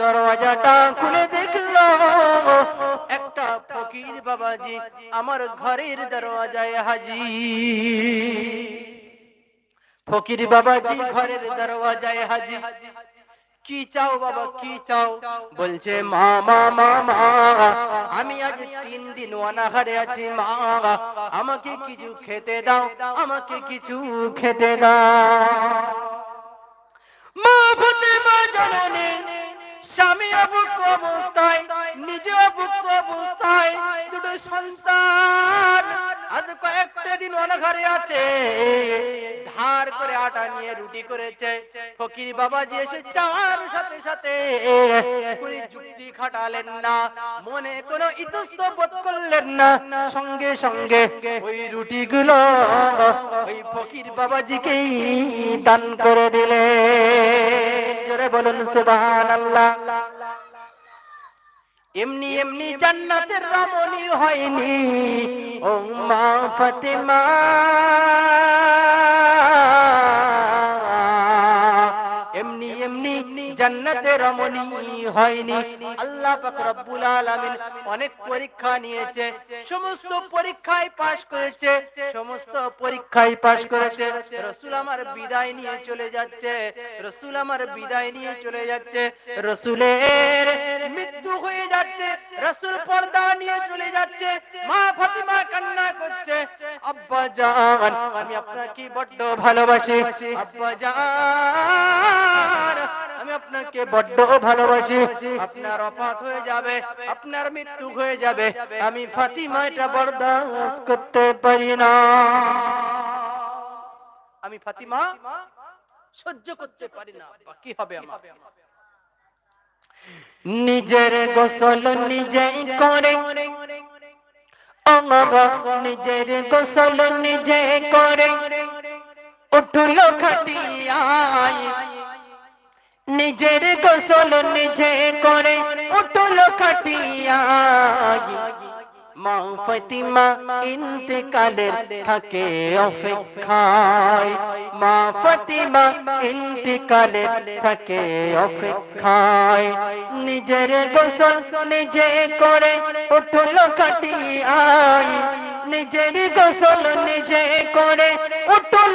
দরওয়াজাটা খুলে দেখল। একটা ফকির বাবাজি আমার ঘরের দরওয়াজায় হাজি ফকির বাবাজি ঘরের দরওয়াজায় হাজি কি চাও বাবা, কি চাও? বলছে, মা মা মা মা, আমি আজ তিন দিন অনাহারে আছি, মা। আমাকে কিছু খেতে দাও, আমাকে কিছু খেতে দাও। মা ফাতেমা জননী স্বামী অবুক অবস্থায়, নিজে অবুক অবস্থায় দুটো সন্তান। আজ কয়েকটা দিন অনাঘরে আছে। ধার করে আটা নিয়ে রুটি করেছে। ফকির বাবাজি এসে যাওয়ার সাথে সাথে যুক্তি খাটালেন না। মনে কোনো ইতস্ত বোধ করলেন না। সঙ্গে সঙ্গে ওই রুটিগুলো ওই ফকির বাবাজিকেই দান করে দিলে জোরে বলুন সুবহানাল্লাহ। এমনি এমনি জান্নাতের রমণী হয়নি। ও মা ফাতেমা। এমনি জান্নাতের রমণী হয়নি। আল্লাহ পাক রব্বুল আলামিন অনেক পরীক্ষা নিয়েছে, সমস্ত পরীক্ষায় পাশ করেছে, সমস্ত পরীক্ষায় পাশ করেছে। রসুল আমার বিদায় নিয়ে চলে যাচ্ছে, রসুল আমার বিদায় নিয়ে চলে যাচ্ছে, রসুলের মৃত্যু হয়ে যাচ্ছে, রসুল পর্দা নিয়ে চলে যাচ্ছে, মা ফাতিমা কান্না করছে। আব্বা জান, আমি আপনাকে বড্ড ভালোবাসি। আব্বা জান, আমি আপনাকে বড্ড ভালোবাসি। আপনার অপাত হয়ে যাবে, আপনার মৃত্যু হয়ে যাবে। আমি ফাতিমা এটা বরদাস্ত করতে পারি না। আমি ফাতিমা সহ্য করতে পারি না। কি হবে আমার? নিজের গোসল নিজে করে। নিজের গোসল নিজে করে। উঠল খাটিয়ায়। নিজের গোসল নিজে করে উঠল খাটিয়ায় মা ফতিমা ইন্তেকালের থাকে অপেক্ষায়। মা ফতিমা ইন্তেকালের থাকে অপেক্ষায়। নিজের গোসল নিজে করে উঠল কাটিয়ায় নিজের গোসল নিজে করে উঠল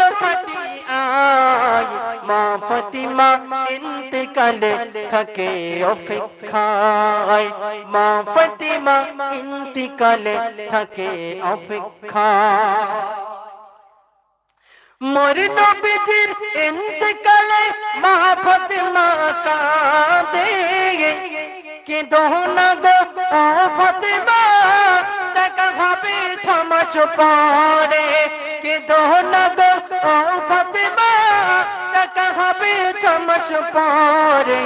কাটিয়ায় মা ফতিমা ইন্তেকালে থাকে অপেক্ষায় মা ফতিমা ইন্তেকালে থাকে অপেক্ষায় মোর নবীজির ইন্তেকালে মা ফাতেমা কাঁদে কে দোহনা গো ও ফাতেমা দেখা ভাবে ছমাস পরে কে দোহনা গো ও ফাতেমা? দেখা হবে ছমাস পরে।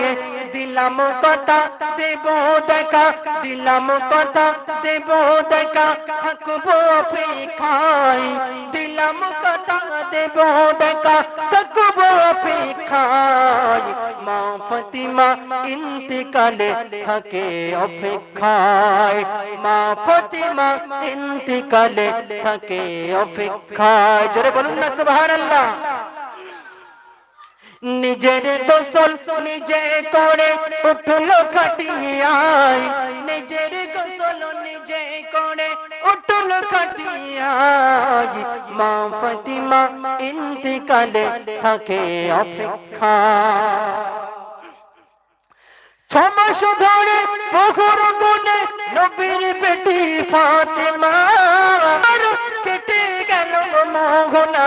দিলাম কথা, দেব দেখা, দিলাম কথা, দেব দেখা, থাকব অপেক্ষায়। দিলাম কথা, দেব দেখা, থাকব অপেক্ষায়। মা ফতিমা ইন্তিকালে থাকে অপেক্ষায়। মা ফতিমা ইন্তিকালে থাকে অপেক্ষায়। জোরে বলুন না, সুবহানাল্লাহ। নিজের গোসল নিজে করে উঠল খাটিয়ায়। নিজের গোসল নিজে করে উঠল খাটিয়ায়। মা ফাতিমা ইন্তিকালে থাকে অপেক্ষা। ছমাস ধরে পুকুর গুনে নবীর বেটি ফাতেমা। কেটে গেল মোহনা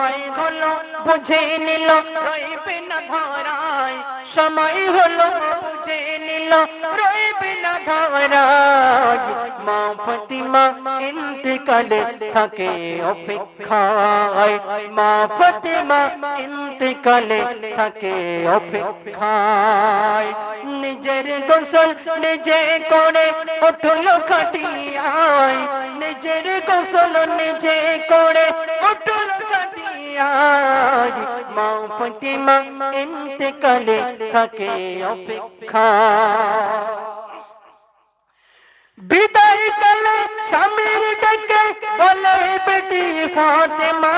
সময় হলো, বুঝে নিল, রইবে না ধরায়। সময় হলো, বুঝে নিল, রইবে না ধরায়। মা ফতিমা ইন্তেকালে থাকে অপেক্ষায়। মা ফতিমা ইন্তেকালে থাকে অপেক্ষায়। নিজের গোসল নিজে করে, উঠল খাটিয়ায়। নিজের গোসল নিজে করে, উঠল খাটিয়ায় মা ফতিমা ইন্তেকালে থাকে অপেক্ষা বিদায় কালে স্বামীর ডেকে বলে বেটি ফাতেমা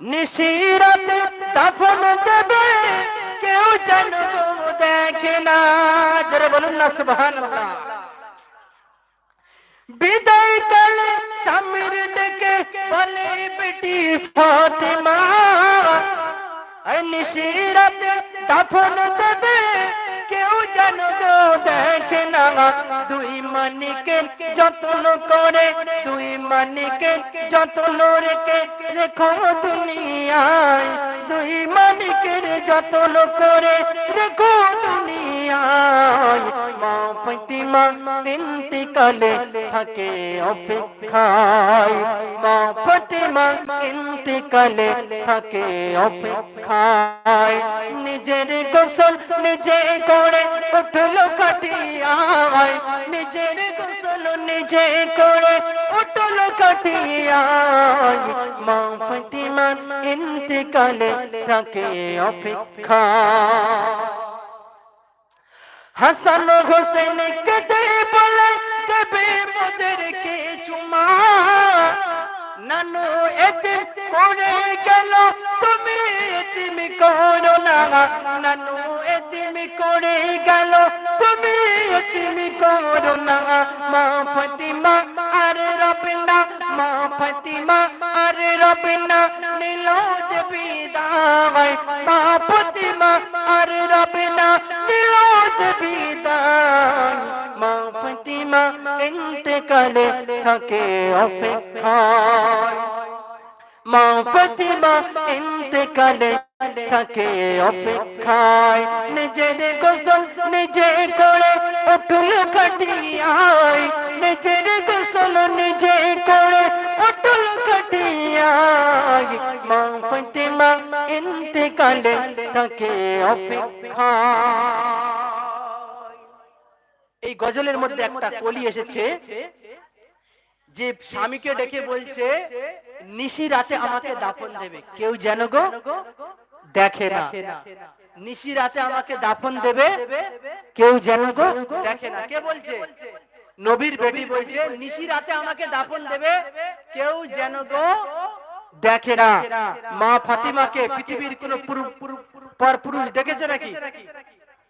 নিশিরাতে দাফন দেবে কেউ যেন গো দেখে না জোরে বলুন না সুবহানাল্লাহ বিদায় কালে স্বামীর ডেকে বলে বেটি ফাতেমা নিশিরাতে দাফন দেবে কেউ যেন দেখে না। দুই মানিকে যত্ন করে, দুই মানিকে যত্ন রেখে রেখো দুনিয়ায়। দুই মানিকের যত্ন করে রেখো দুনিয়ায়। মা ফাতিমা ইন্তিকালে থাকে অপেক্ষায়। মা ফাতিমা ইন্তিকালে থাকে অপেক্ষায়। নিজের গোসল নিজে করে উঠল কাটিয়ায় নিজের গোসল নিজে করে উঠল কাটিয়ায় মা ফাতিমা ইন্তিকালে থাকে অপেক্ষায় হাসান হোসেন কেটে বলে, দেবে মোদেরকে চুমা? নানু এতিম করে গেল, তুমি এতিম করো না। নানু করে গেল। তুমি এতিম করো না। মা ফতিমা, আর রবিনা। মা ফতিমা, আর রবিনা। নিল যে বিদায়। মা ফতিমা, আর রবিনা। নিল যে বিদায়। মা ফতিমা, ইন্তেকালে থাকে অপেক্ষায়। মা ফতিমা ইন্তেকালে থাকে অপেক্ষায় নিজের গোসল নিজে করে উঠল খাটিয়ায়। নিজের গোসল নিজে করে উঠল খাটিয়ায়। মা ইন্তেকালে থাকে অপেক্ষায়। এই গজলের মধ্যে একটা কলি এসেছে যে স্বামীকে ডেকে বলছে নিশি রাতে আমাকে দাফন দেবে। কেউ যেন গো দেখে না। নিশি রাতে আমাকে দাফন দেবে কেউ যেন গো দেখে না। কে বলছে? নবীর বেটি বলছে নিশি রাতে আমাকে দাফন দেবে কেউ যেন গো দেখে না। মা ফাতিমাকে পৃথিবীর কোন পর পুরুষ দেখেছে নাকি?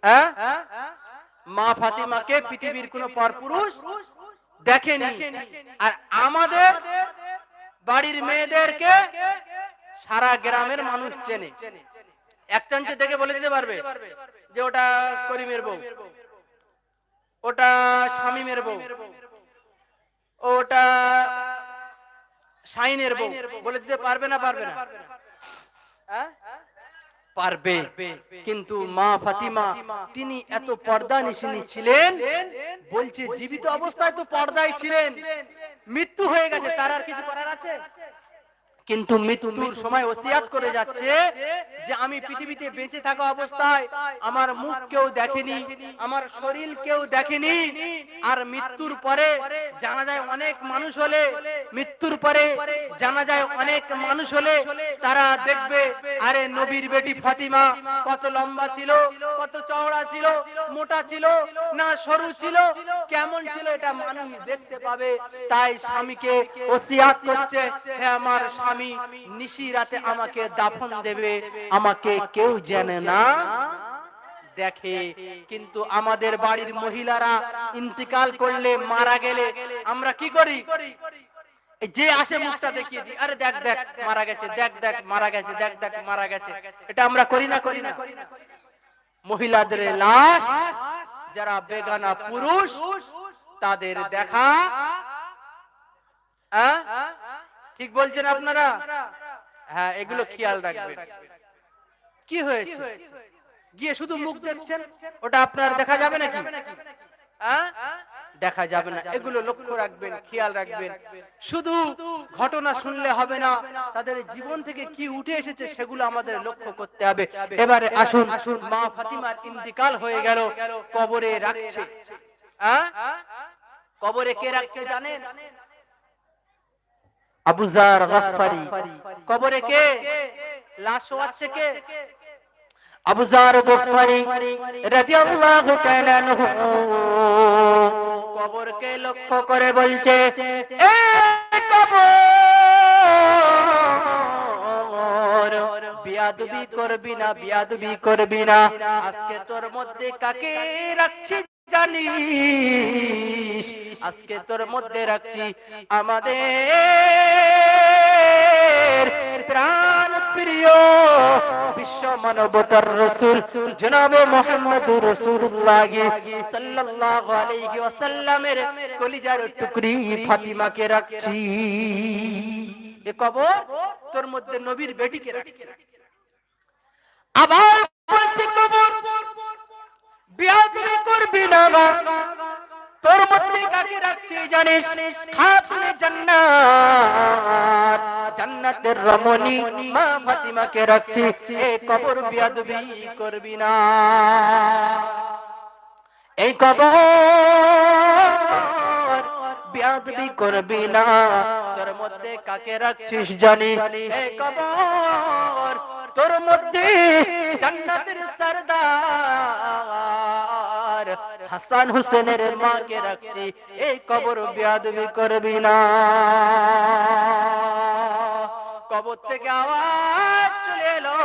হ্যাঁ? মা ফাতিমাকে পৃথিবীর কোন পরপুরুষ দেখেনি আর আমাদের বাড়ির মেয়েদেরকে সারা গ্রামের মানুষ চেনে এক চান্সে দেখে বলে দিতে পারবে যে ওটা করিমের বউ, ওটা স্বামীমের বউ, ওটা শাইনের বউ, বলে দিতে পারবে না পারবে না? পারবে। কিন্তু মা ফাতিমা তিনি এত পর্দা নিশিনী ছিলেন বলছে জীবিত অবস্থায় তো পর্দায় ছিলেন মৃত্যু হয়ে গেছে তার আর কিছু করার আছে? কিন্তু মৃত্যুর সময় ওসিয়াত করে যাচ্ছে যে আমি পৃথিবীতে বেঁচে থাকা অবস্থায় আমার মুখ কেউ দেখেনি আমার শরীর কেউ দেখেনি আর মৃত্যুর পরে জানা যায় অনেক মানুষ হলে মৃত্যুর পরে জানা যায় অনেক মানুষ হলে তারা দেখবে আরে নবীর বেটি ফাতিমা কত লম্বা ছিল কত চওড়া ছিল মোটা ছিল না সরু ছিল কেমন ছিল এটা মানুষ দেখতে পাবে। তাই স্বামীকে ওসিয়াত করছে হ্যাঁ আমার স্বামী। নিশি রাতে আমাকে দাফন দেবে আমাকে কেউ জানে না। দেখে কিন্তু আমাদের বাড়ির মহিলারা ইন্তিকাল করলে মারা গেলে আমরা কি করি? যে আসে মুখটা দেখিয়ে দিই আরে দেখ দেখ মারা গেছে দেখ দেখ মারা গেছে দেখ দেখ মারা গেছে। এটা আমরা করি না করি না। মহিলাদের লাশ যারা বেগানা পুরুষ তাদের দেখা? ঠিক বলছেন আপনারা? হ্যাঁ এগুলো খেয়াল রাখবেন। কি হয়েছে? গিয়ে শুধু মুখ দেখছেন? ওটা আপনার দেখা যাবে নাকি? হ্যাঁ? দেখা যাবে না। এগুলো লক্ষ্য রাখবেন খেয়াল রাখবেন। শুধু ঘটনা শুনলে হবে না তাদের জীবন থেকে কি উঠে এসেছে সেগুলো আমাদের লক্ষ্য করতে হবে। এবারে আসুন আসুন মা ফাতিমার ইন্তিকাল হয়ে গেল। কবরে রাখছে। হ্যাঁ? কবরে কে রাখছে জানেন? আবুজার গফফারি। কবরে কে? লাশ শোয়াচ্ছে কে? আবুজার গফফারি। রাদিয়াল্লাহু তাআলা আনহু। কবরকে লক্ষ্য করে বলছে, এ কবর! বিয়াদবি করবি না, বিয়াদবি করবি না। আজকে তোর মধ্যে কাকে রাখছি জানিস? আজকে তোর মধ্যে রাখছি আমাদের প্রাণ প্রিয় বিশ্ব মানবতার রসুল, জনাবে মোহাম্মদ রসুল্লাহ সাল্লাল্লাহু আলাইহি ওয়াসাল্লামের কলিজার টুকরি ফাতিমাকে রাখছি। এ কবর তোর মধ্যে নবীর বেটিকে রাখছি। আবার বলছি কবর বিয়া তুমি করবি না তোর মধ্যে কাকে রাখছি জানিস? খাতুনে জান্নাত। জান্নাতের রমণী মা ফাতিমাকে রাখছি। এই কবর বিয়াদবি করবি না। এই কবর বিয়াদবি করবি না। তোর মধ্যে কাকে রাখছিস জানি এই কবর তোর মধ্যে জান্নাতের সরদার হাসান হোসেনের মাকে রাখছি, এই কবর বিয়াদবি করবি না। কবর থেকে আওয়াজ চলে এলো।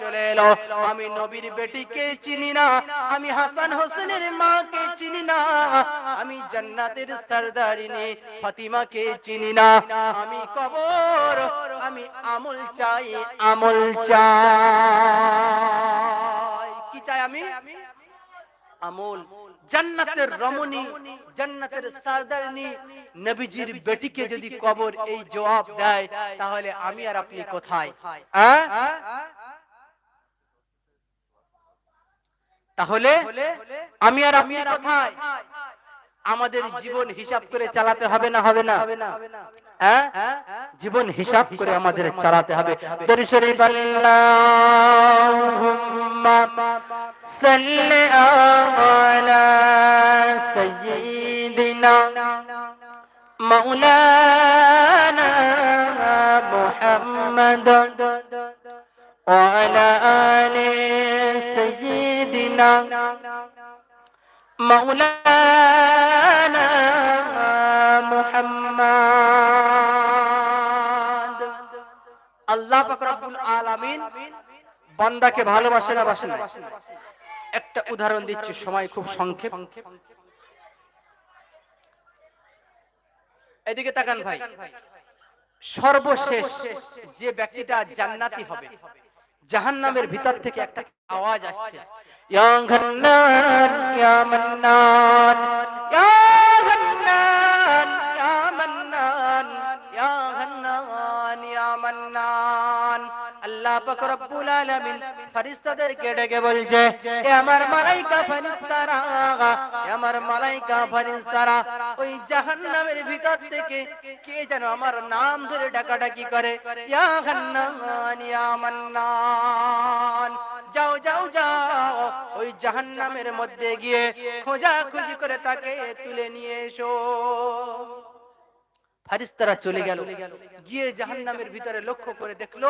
চলে এলো। আমি নবীর বেটিকে চিনি না, আমি হাসান হোসেনের মাকে চিনি না, আমি জান্নাতের সরদারিনী ফাতিমাকে চিনি না। আমি কবর, আমি আমল চাই আমল চাই। কি চাই আমি? আমল। জান্নাতের রমণী, জান্নাতের সারদারনি নবীজির বেটিকে যদি কবর এই জবাব দেয়, তাহলে আমি আর আপনি কোথায়? হ্যাঁ? তাহলে আমি আর আপনি কোথায়? আমাদের জীবন হিসাব করে চালাতে হবে না হবে না হ্যাঁ? জীবন হিসাব করে আমাদের চালাতে হবে। আল্লাহুম্মা বান্দাকে ভালোবাসে না বাসে না। একটা উদাহরণ দিচ্ছি, সময় খুব সংক্ষেপ। এদিকে তাকান ভাই। সর্বশেষ যে ব্যক্তিটা জান্নাতি হবে, জাহান্নামের ভিতর থেকে একটা আওয়াজ আসছে। ইয়া গান্নান ইয়া মান্নান, ইয়া আল্লাহ পাক রব্বুল আলামিন ফেরেশতাদেরকে ডেকে বলছে এ আমার মালাইকা ফেরেশতারা এ আমার মালাইকা ফেরেশতারা ওই জাহান্নামের ভিতর থেকে কে যেন আমার নাম ধরে ডাকাডাকি করে ইয়া হান্নান ইয়া মান্নান যাও যাও যাও ওই জাহান্নামের মধ্যে গিয়ে খোঁজা খুঁজি করে তাকে তুলে নিয়ে এসো ফারিস্তারা চলে গেল। গিয়ে জাহান নামের ভিতরে লক্ষ্য করে দেখল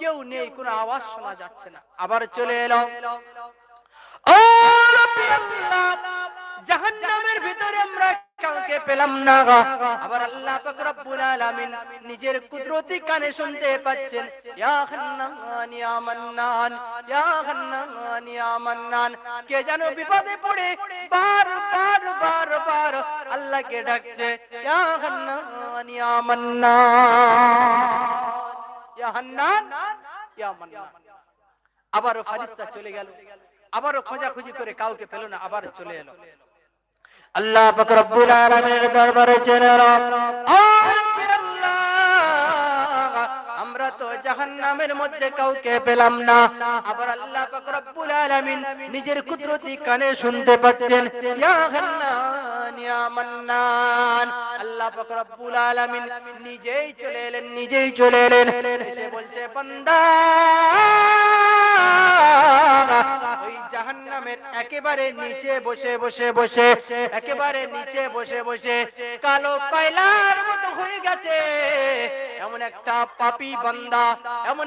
কেউ নেই কোনো আওয়াজ শোনা যাচ্ছে না। আবার চলে এলো। জাহান নামের ভিতরে আমরা কাউকে পেলাম না আবার আল্লাহ পাক রব্বুল আলামিন নিজের কুদরতি কানে শুনতে পাচ্ছেন। ইয়া হান্নান ইয়া মান্নান ইয়া হান্নান ইয়া মান্নান কে যেন বিপদে পড়ে বার বার বার বার আল্লাহকে ডাকছে, ইয়া হান্নান ইয়া মান্নান ইয়া হান্নান ইয়া মান্নান আবারও ফারিস্তা চলে গেল। আবারও খোঁজাখুঁজি করে কাউকে পেল না, আবার চলে এলো। আল্লাহ পাক রব্বুল আলামিনের দরবারে চলে এলো জাহান্নামের মধ্যে কাউকে পেলাম না। আবার আল্লাহ পাক রব্বুল আলামিন নিজের কুদরতি কানে শুনতে পাচ্ছেন। ইয়া হান্নান, ইয়া মান্নান। আল্লাহ পাক রব্বুল আলামিন নিজেই চলে এলেন, নিজেই চলে এলেন। এসে বলছে, বান্দা, ওই জাহান্নামের একেবারে নিচে বসে বসে বসে, একেবারে নিচে বসে বসে কালো কয়লার মতো হয়ে গেছে। এমন একটা পাপি বান্দা, এমন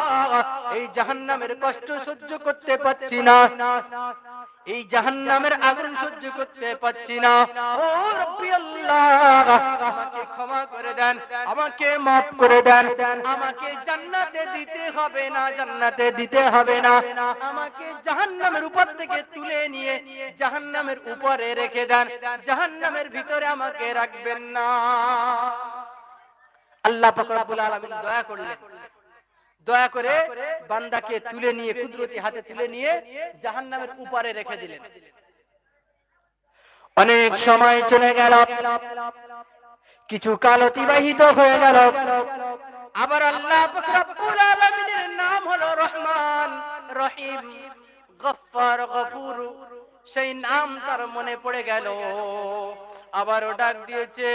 এই জাহান্নামের কষ্ট সহ্য করতে পারছি না। এই জাহান্নামের আগুন সহ্য করতে পারছি না। ও রব্বি আল্লাহ, আমাকে ক্ষমা করে দেন, আমাকে মাফ করে দেন। আমাকে জান্নাতে দিতে হবে না, জান্নাতে দিতে হবে না। আমাকে জাহান্নামের উপর থেকে তুলে নিয়ে জাহান্নামের উপরে রেখে দেন। জাহান্নামের ভিতরে আমাকে রাখবেন না। আল্লাহ পাক রব্বুল আলামিন দয়া করলেন। দয়া করে বান্দাকে তুলে নিয়ে কুদরতি হাতে তুলে নিয়ে জাহান্নামের উপরে রেখে দিলেন। অনেক সময় চলে গেল। কিছু কাল অতিবাহিত হয়ে গেল। আবার আল্লাহ নাম হলো রহমান রহিম গফফার গফুর। সেই নাম তার মনে পড়ে গেল। আবারও ডাক দিয়েছে।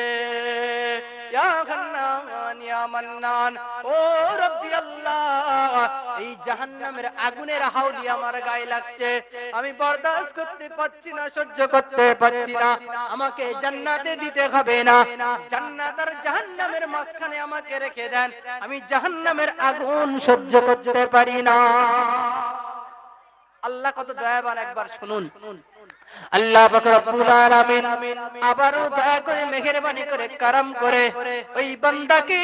আমি বরদাস্ত করতে পারছি না, সহ্য করতে পারছি না। আমাকে জান্নাতে দিতে হবে না। জান্নাত আর জাহান্নামের মাঝখানে আমাকে রেখে দেন। আমি জাহান্নামের আগুন সহ্য করতে পারি না। আল্লাহ কত দয়াবান, একবার শুনুন। আল্লাহ আবারও দয়া করে, মেহেরবানি করে, কারাম করে ওই বন্দাকে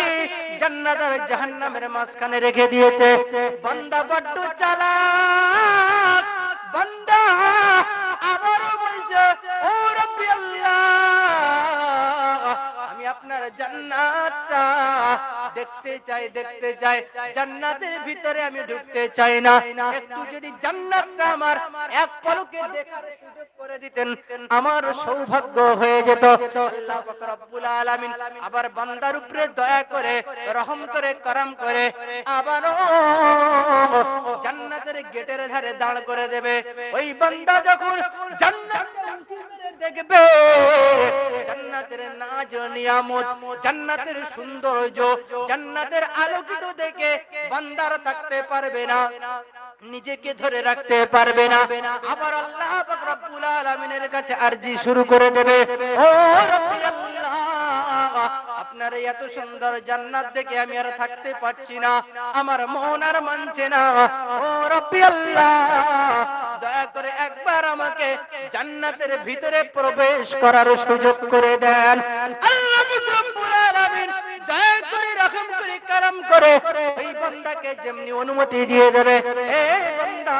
জান্নাত আর জাহান্নামের মাঝখানে রেখে দিয়েছে। বান্দা বড্ড চালা বান্দা আবারও বলছে, ও রব্বি আল্লাহ আপনার জান্নাতটা। দেখতে চাই দেখতে চাই, জান্নাতের ভিতরে আমি ঢুকতে চাই না। একটু যদি জান্নাতটা আমার এক পলকে দেখার সুযোগ করে দিতেন, আমার সৌভাগ্য হয়ে যেত। আল্লাহ পাক রব্বুল আলামিন আবার বান্দার উপরে দয়া করে, রহম করে, করম করে আবার জান্নাতের গেটের ধারে দাঁড় করে দেবে। ওই বান্দা যখন জান্নাত দেখবে, জান্নাতের নাজ নিয়ামত জান্নাতের সৌন্দর্য জান্নাতের আলোকিত দেখে বান্দার থাকতে পারবে না, নিজেকে ধরে রাখতে পারবে না। আবার আল্লাহ রব্বুল আলামিনের কাছে আরজি শুরু করে দেবে, ও রব্বুল আল্লাহ, আপনার এত সুন্দর জান্নাত দেখে আমি আর থাকতে পারছি না, আমার মন আর মানছে না। ও রব্বি আল্লাহ, দয়া করে একবার আমাকে জান্নাতের ভিতরে প্রবেশ করার সুযোগ করে দেন। আল্লাহ করে এই বান্দাকে যেমনি অনুমতি দিয়ে দেবে এ বান্দা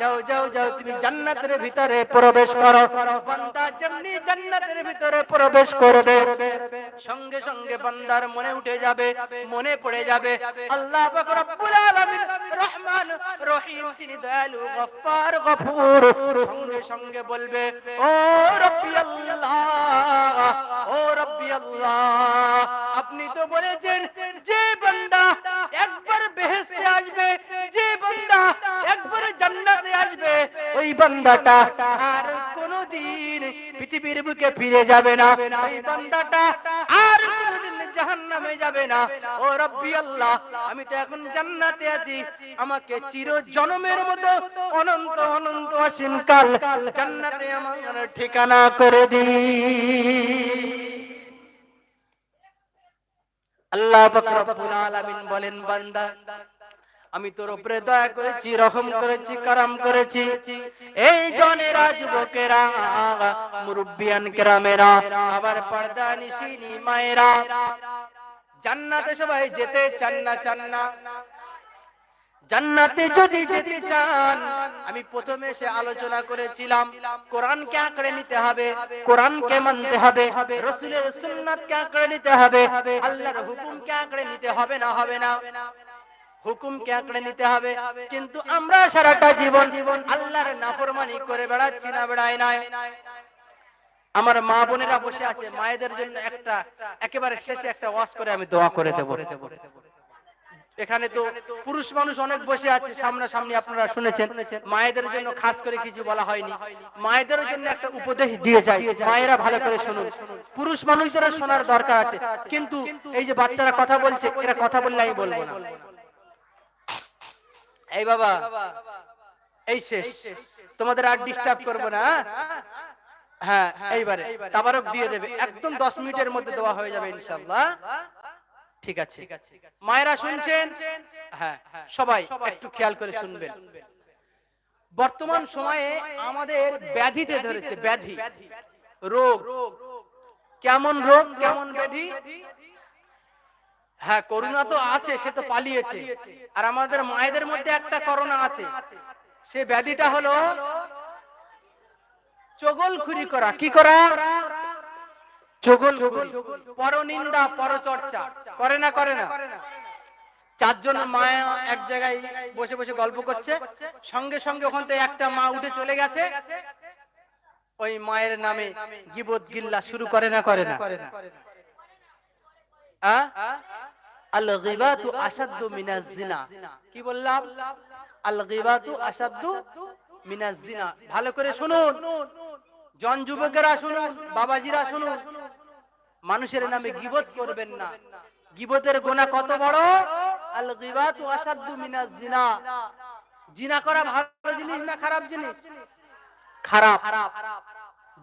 যাও যাও যাও, তুমি জান্নাতের ভিতরে প্রবেশ করো। বান্দা যেমনি জান্নাতের ভিতরে প্রবেশ করবে, সঙ্গে সঙ্গে বান্দার মনে উঠে যাবে, মনে পড়ে যাবে, আল্লাহ পাক রব্বুল আলামিন রহমান রহিম, তিনি দয়ালু, গফফার, গফুর, সঙ্গে সঙ্গে বলবে, ও রব্বি আল্লাহ, ও রব্বি আল্লাহ, আপনি তো বলেছেন যে বান্দা একবার বেহেশতে আসবে, যে বান্দা একবার জান্নাতে আসবে, ওই বান্দাটা আর কোনোদিন পৃথিবীর বুকে ফিরে যাবে না। ওই বান্দাটা আর কোনোদিন জাহান্নামে যাবে না। ও রব্বি আল্লাহ, আমি তো এখন জান্নাতে আছি। আমাকে চির জনমের মতো অনন্ত অনন্ত অসীম কাল জান্নাতে আমার ঠিকানা করে দি। আল্লাহ পাক রব্বুল আলামিন বলেন, বান্দা আমি তোর উপরে দয়া করেছি রহম করেছি কারাম করেছি। এই জনেরা যুবকেরা মুরব্বিয়ান কেরামেরা আবার পর্দা নিশিনি মায়েরা। জান্নাতে সবাই যেতে চান না চান না। জান্নাতে যদি যেতে চান আমি প্রথমে সে আলোচনা করেছিলাম কোরআনকে আঁকড়ে নিতে হবে কোরআনকে মানতে হবে রসুলের সুন্নাতকে আঁকড়ে নিতে হবে আল্লাহর হুকুমকে আঁকড়ে নিতে হবে না। হবে না। হুকুমকে আঁকড়ে নিতে হবে? কিন্তু আমরা সারাটা জীবন জীবন আল্লাহর নাফরমানি করে বেড়াচ্ছি না, বেড়াই নাই। আমার মা বোনেরা বসে আছে, মায়েদের জন্য একটা, একেবারে শেষে একটা করে আমি দোয়া করে এখানে তো পুরুষ মানুষ অনেক বসে আছে, সামনাসামনি আপনারা শুনেছেন। মায়েদের জন্য খাস করে কিছু বলা হয়নি। মায়েদের জন্য একটা উপদেশ দিয়ে যায় মায়েরা ভালো করে শুনুন। পুরুষ মানুষদের শোনার দরকার আছে। কিন্তু এই যে বাচ্চারা কথা বলছে, এরা কথা বললে আমি বলব না। এই বাবা এই শেষ। তোমাদের আর ডিস্টার্ব করব না হ্যাঁ? এইবারে। তাবারক দিয়ে দেবে। একদম দশ মিনিটের মধ্যে দেওয়া হয়ে যাবে ইনশাল্লাহ ঠিক আছে। মায়েরা শুনছেন? হ্যাঁ সবাই একটু খেয়াল করে শুনবেন। বর্তমান সময়ে আমাদের ব্যাধিতে ধরেছে ব্যাধি। রোগ। কেমন রোগ? কেমন ব্যাধি? হ্যাঁ করোনা তো আছে সে তো পালিয়েছে। আর আমাদের মায়েদের মধ্যে একটা করোনা আছে। সে ব্যাধিটা হলো চগলখুরি করা। কি করা? চগলখুরি। পরনিন্দা পরচর্চা। করে না করে না। চারজন মা এক জায়গায় বসে বসে গল্প করছে। সঙ্গে সঙ্গে ওখান থেকে একটা মা উঠে চলে গেছে। ওই মায়ের নামে গিবত গিল্লা শুরু করে না করে না? কি বললাম? মিনাজ জিনা। ভালো করে শুনুন। জন যুবকেরা শুনুন, বাবাজিরা শুনুন। মানুষের নামে গিবত করবেন না। গিবতের গোনা কত বড়? আল গিবাতু আসাদ্দু মিনাজ জিনা। জিনা করা ভালো জিনিস না খারাপ জিনিস? খারাপ খারাপ।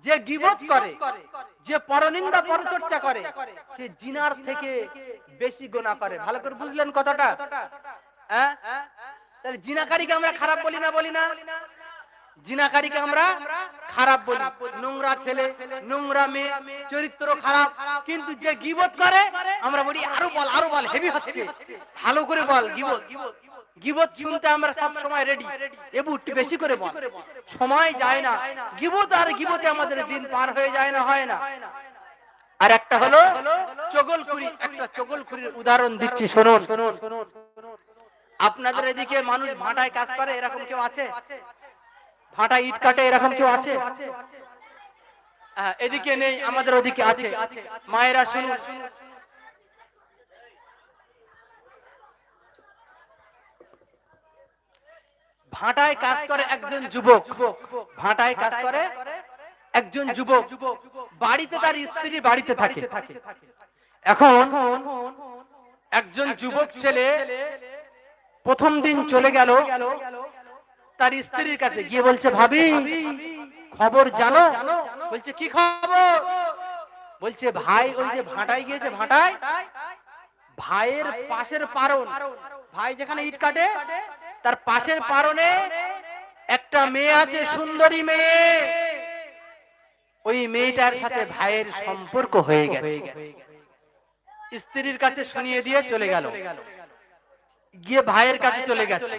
যে গিবত করে, যে পরনিন্দা পরচর্চা করে, সে জিনার থেকে বেশি গোনা করে। ভালো করে বুঝলেন কথাটা? হ্যাঁ? তাহলে জিনাকারীকে আমরা খারাপ বলি না বলি না? জিনাকারীকে আমরা খারাপ বলি। নোংরা ছেলে, নোংরা মেয়ে, চরিত্র খারাপ। কিন্তু যে গিবত করে, আমরা বলি আরও বল আরও বল, হেভি হচ্ছে। ভালো করে বল, গিবত। গিবত শুনতে আমরা সব সময় রেডি এবু একটু বেশি করে বল। সময় যায় না। গিবত আর গিবতে আমাদের দিন পার হয়ে যায় না হয় না। আর একটা হলো চগলখুরি। একটা চগলখুরির উদাহরণ দিচ্ছি শুনুন। আপনাদের এদিকে মানুষ ভাটায় কাজ করে এরকম কেউ আছে? ভাটা ইট কাটে এরকম কেউ আছে? হ্যাঁ, এদিকে নেই আমাদের ওদিকে আছে। মায়েরা শুনুন। ভাটায় কাজ করে একজন যুবক। ভাটায় কাজ করে একজন যুবক। বাড়িতে তার স্ত্রী বাড়িতে থাকে। এখন একজন যুবক ছেলে প্রথম দিন চলে গেল। তার স্ত্রীর কাছে গিয়ে বলছে ভাবি খবর জানো? বলছে কি খবর? বলছে ভাই ওই যে ভাটায় গিয়েছে ভাটায়? ভাইয়ের পাশের পারণ। ভাই যেখানে ইট কাটে তার পাশের পারণে একটা মেয়ে আছে, সুন্দরী মেয়ে। ওই মেয়েটার সাথে ভাইয়ের সম্পর্ক হয়ে গেছে। স্ত্রীর কাছে শুনিয়ে দিয়ে চলে গেল। গিয়ে ভাইয়ের কাছে চলে গেছে।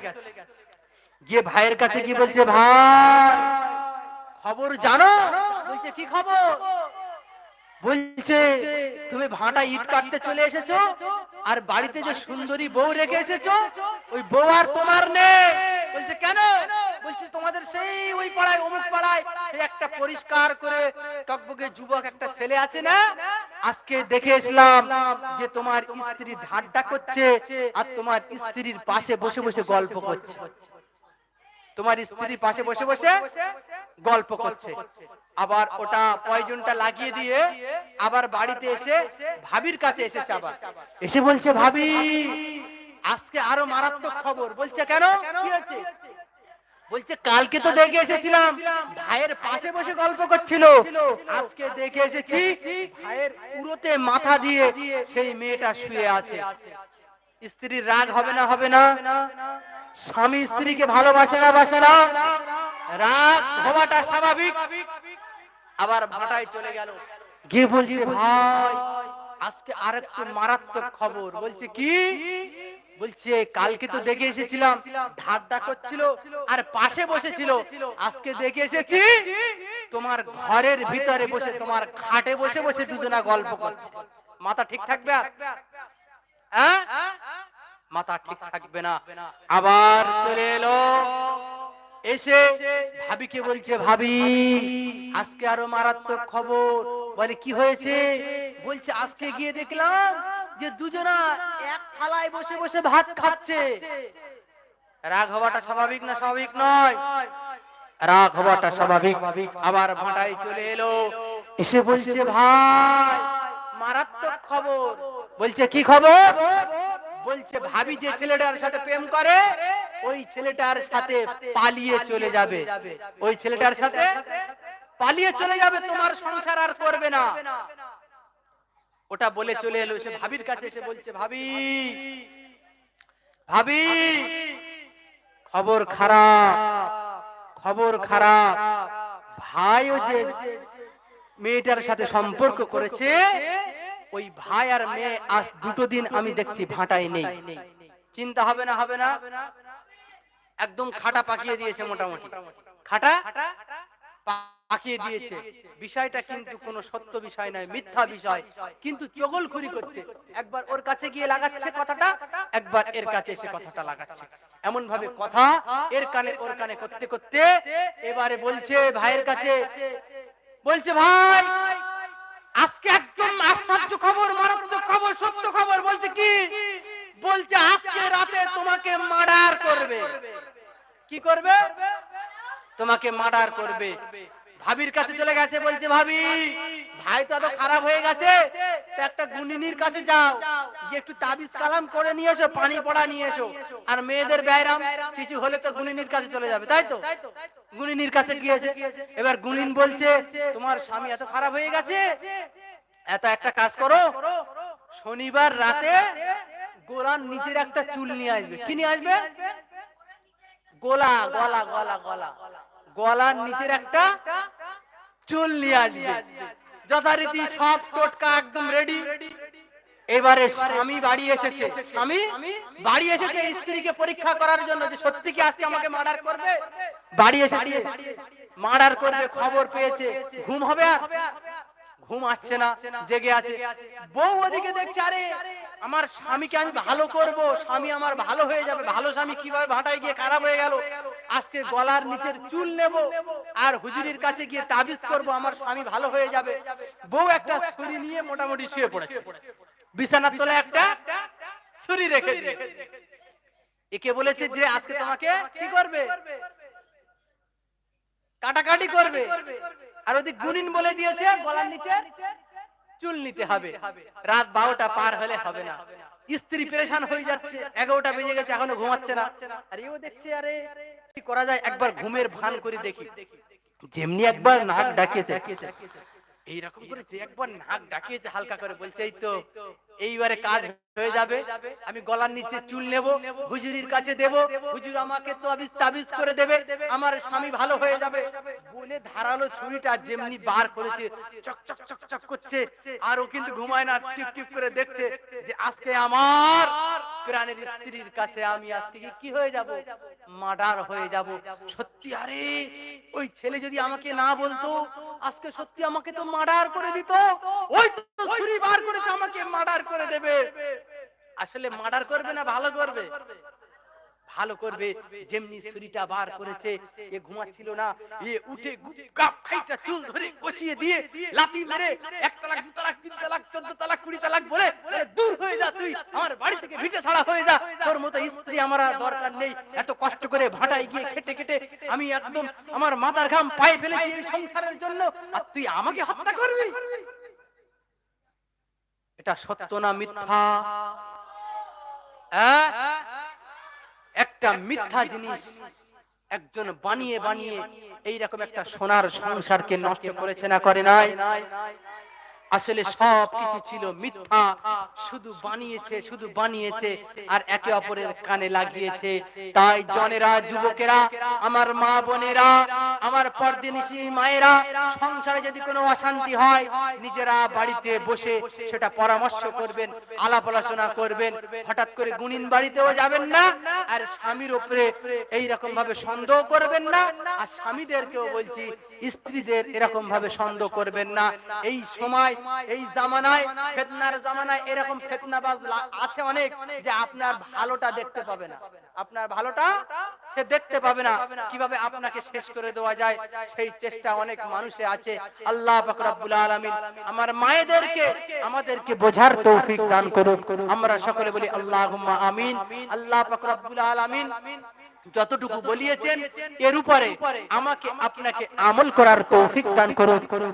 গিয়ে ভাইয়ের কাছে কি বলছে, ভাই, খবর জানো? বলছে, কি খবর? বলছে তুমি ভাটা ইট কাটতে চলে এসেছ আর বাড়িতে যে সুন্দরী বউ রেখে এসেছ ওই বউ আর তোমার নেই। বলছে কেন? বলছে তোমাদের সেই ওই পাড়ায় অমুক পাড়ায় সেই একটা পরিষ্কার করে টকবকে যুবক একটা ছেলে আছে না? আজকে দেখে এসলাম যে তোমার স্ত্রী ঢাড্ডা করছে আর তোমার স্ত্রীর পাশে বসে বসে গল্প করছে। তোমার স্ত্রী পাশে বসে বসে গল্প করছে। আবার ওটা পয়জনটা লাগিয়ে দিয়ে আবার বাড়িতে এসে ভাবির কাছে এসেছে আবার। এসে বলছে, ভাবি, আজকে আরও মারাত্মক খবর। বলছে, কেন? বলছে, কালকে তো দেখে এসেছিলাম, ভাইয়ের পাশে বসে গল্প করছিল। আজকে দেখে এসেছি, ভাইয়ের পুরোতে মাথা দিয়ে সেই মেয়েটা শুয়ে আছে। স্ত্রীর রাগ হবে না হবে না? স্বামী স্ত্রীকে ভালোবাসে না, বাসে না? রাগ হওয়াটা স্বাভাবিক। আবার ভাটায় চলে গেল। গিয়ে বলছে, ভাই, আজকে আরেকটু মারাত্মক খবর। বলছে, কি? বলছে, কালকে তো দেখে এসেছিলাম, ধাক্কা করছিল আর পাশে বসেছিল। আজকে দেখে এসেছি, তোমার ঘরের ভিতরে বসে, তোমার খাটে বসে বসে দুজনা গল্প করছে। মাথা ঠিক থাকবে আর? হ্যাঁ? মাথা ঠিক থাকবে না। আবার চলে এলো এসে ভাবিকে বলছে ভাবি আজকে আরও মারাত্মক খবর। বলে কি হয়েছে? বলছে আজকে গিয়ে দেখলাম যে দুজনা এক থালায় বসে বসে ভাত খাচ্ছে। রাগ হওয়াটা স্বাভাবিক না স্বাভাবিক নয়? রাগ হওয়াটা স্বাভাবিক। আবার ভাটায় চলে এলো এসে বলছে ভাই মারাত্মক খবর। বলছে কি খবর? বলছে, ভাবি যে ছেলেটার সাথে প্রেম করে, ওই ছেলেটার সাথে পালিয়ে চলে যাবে। ওই ছেলেটার সাথে পালিয়ে চলে যাবে, তোমার সংসার আর করবে না। ওটা বলে চলে এলো, সে ভাবির কাছে এসে বলছে, ভাবি ভাবি, খবর খারাপ খবর খারাপ। ভাইও যে মেয়েটার সাথে সম্পর্ক করেছে ওই ভাই আর মেয়ে আজ দুটো দিন আমি দেখছি ভাটাই নেই। চিন্তা হবে না হবে না? একদম খাটা পাকিয়ে দিয়েছে মোটামুটি। খাটা? পাকিয়ে দিয়েছে। বিষয়টা কিন্তু কোনো সত্য বিষয় নয়, মিথ্যা বিষয়। কিন্তু চগলখুরি করছে। একবার ওর কাছে গিয়ে লাগাচ্ছে কথাটা, একবার এর কাছে এসে কথাটা লাগাচ্ছে। এমন ভাবে কথা এর কানে, ওর কানে করতে করতে এবারে বলছে ভাইয়ের কাছে, বলছে, ভাই আজকে একদম আশ্চর্য খবর, মারাত্মক খবর, সত্য খবর, বলছে কি? বলছে আজকে রাতে তোমাকে মার্ডার করবে। কি করবে? তোমাকে মার্ডার করবে। ভাবির কাছে চলে গেছে, বলছে ভাবি, ভাই তো এত খারাপ হয়ে গেছে একটা গুনিনীর কাছে যাও। পানি পড়া নিয়ে এসো। আর মেয়েদের ব্যায়াম, কিছু হলে তো কাছে গিয়েছে। এবার বলছে, তোমার স্বামী এত খারাপ হয়ে গেছে? এত একটা কাজ করো, শনিবার রাতে গোলার নিচের একটা চুল নিয়ে আসবে। কি নিয়ে আসবে? গোলা, গলা গলা গলা। গলার নিচের একটা চুল নিয়ে আসবে। যথারীতি সব টোটকা একদম রেডি এবারে স্বামী বাড়ি এসেছে। স্বামী, বাড়ি এসেছে স্ত্রীকে পরীক্ষা করার জন্য যে সত্যি কি আজকে আমাকে মার্ডার করবে? বাড়ি এসেছে, মার্ডার করবে, খবর পেয়েছে। ঘুম হবে আর? ঘুম আসছে না, জেগে আছে। বউ ওদিকে দেখছে, আরে, আমার স্বামীকে আমি ভালো করব, স্বামী আমার ভালো হয়ে যাবে, ভালো স্বামী কীভাবে ভাটায় গিয়ে খারাপ হয়ে গেল? আজকে গলার নিচের চুল নেব আর হুজুরির কাছে গিয়ে তাবিজ করব, আমার স্বামী ভালো হয়ে যাবে। বউ একটা ছুরি নিয়ে মোটামুটি শুয়ে পড়েছে। বিছানার তলায় একটা ছুরি রেখে দিয়েছে। একে বলেছে যে আজকে তোমাকে কি করবে? কাটাকাটি করবে। আর ওদিক গুনিন বলে দিয়েছে গলার নিচে চুল নিতে হবে। রাত বারোটা পার হলে হবে না। স্ত্রী পরেশান হয়ে যাচ্ছে এগারোটা বেজে গেছে এখনও ঘুমাচ্ছে না। আর এও দেখছে আরে কি করা যায় একবার ঘুমের ভান করে দেখি। যেমনি একবার নাক ডাকিয়েছে। এইরকম করে যে একবার নাক ডাকিয়েছে হালকা করে বলছে এই তো এইবারে কাজ হয়ে যাবে। আমি গলার নিচে চুল নেব হুজুরির কাছে দেব। হুজুর আমাকে তো আবিস তাবিজ করে দেবে। আমার স্বামী ভালো হয়ে যাবে। বলে ধারালো ছুরিটা যেমনি বার করেছে চক চক চক চক করছে আর ও কিন্তু ঘুমায় না টিপ টিপ করে দেখছে যে আজকে আমার প্রাণের স্ত্রীর কাছে আমি আজকে কি- কি হয়ে যাব? মার্ডার হয়ে যাব। সত্যি আরে ওই ছেলে যদি আমাকে না বলতো আজকে সত্যি আমাকে তো মার্ডার করে দিত। ওই তো ছুরি বার করেছে আমাকে মার্ডার করে দেবে। আসলে মার্ডার করবে না, ভালো করবে? ভালো করবে, যেমনি ছুরিটা বার করেছে, এ ঘুমাচ্ছিল না, এ উঠে গাপ খাইটা চুল ধরে কষিয়ে দিয়ে লাথি মেরে এক তালাক, দু তালাক, তিন তালাক, চোদ্দ তালাক, কুড়ি তালাক বলে দূর হয়ে যা তুই, আমার বাড়ি থেকে ভিটে ছাড়া হয়ে যা, তোর মতো স্ত্রী আমার দরকার নেই। এত কষ্ট করে ভাটায় গিয়ে খেটে খেটে আমি একদম আমার মাথার ঘাম পায়ে ফেলেছি সংসারের জন্য, আর তুই আমাকে হত্যা করবি? এটা সত্য না মিথ্যা? হ্যাঁ? একটা মিথ্যা জিনিস একজন বানিয়ে বানিয়ে এইরকম একটা সোনার সংসারকে নষ্ট করেছে না করে নাই? আসলে সব কিছু ছিল মিথ্যা শুধু বানিয়েছে শুধু বানিয়েছে আর একে অপরের কানে লাগিয়েছে। তাই জনেরা যুবকেরা আমার মা বোনেরা আমার পরদিনিসী মায়েরা সংসারে যদি কোনো অশান্তি হয় নিজেরা বাড়িতে বসে সেটা পরামর্শ করবেন আলাপ আলোচনা করবেন হঠাৎ করে গুনিন বাড়িতেও যাবেন না আর স্বামীর উপরে এই রকম ভাবে সন্দেহ করবেন না আর স্বামীদেরকেও বলছি স্ত্রীদের এরকম ভাবে সন্দেহ করবেন না। এই সময়, এই জামানায়, ফেতনার জামানায় এরকম ফেতনাবাজ আছে অনেক যে আপনার ভালোটা দেখতে পাবে না। আপনার ভালোটা সে দেখতে পাবে না। কীভাবে আপনাকে শেষ করে দেওয়া যায়, সেই চেষ্টা অনেক মানুষে আছে। আল্লাহ রব্বুল আলামিন আমার মায়েদেরকে, আমাদেরকে বোঝার তৌফিক দান করুন আমরা সকলে বলি আল্লাহুম্মা আমিন। আল্লাহ রব্বুল আলামিন যতটুকু বলিয়েছেন এর উপরে আমাকে আপনাকে আমল করার তৌফিক দান করুন।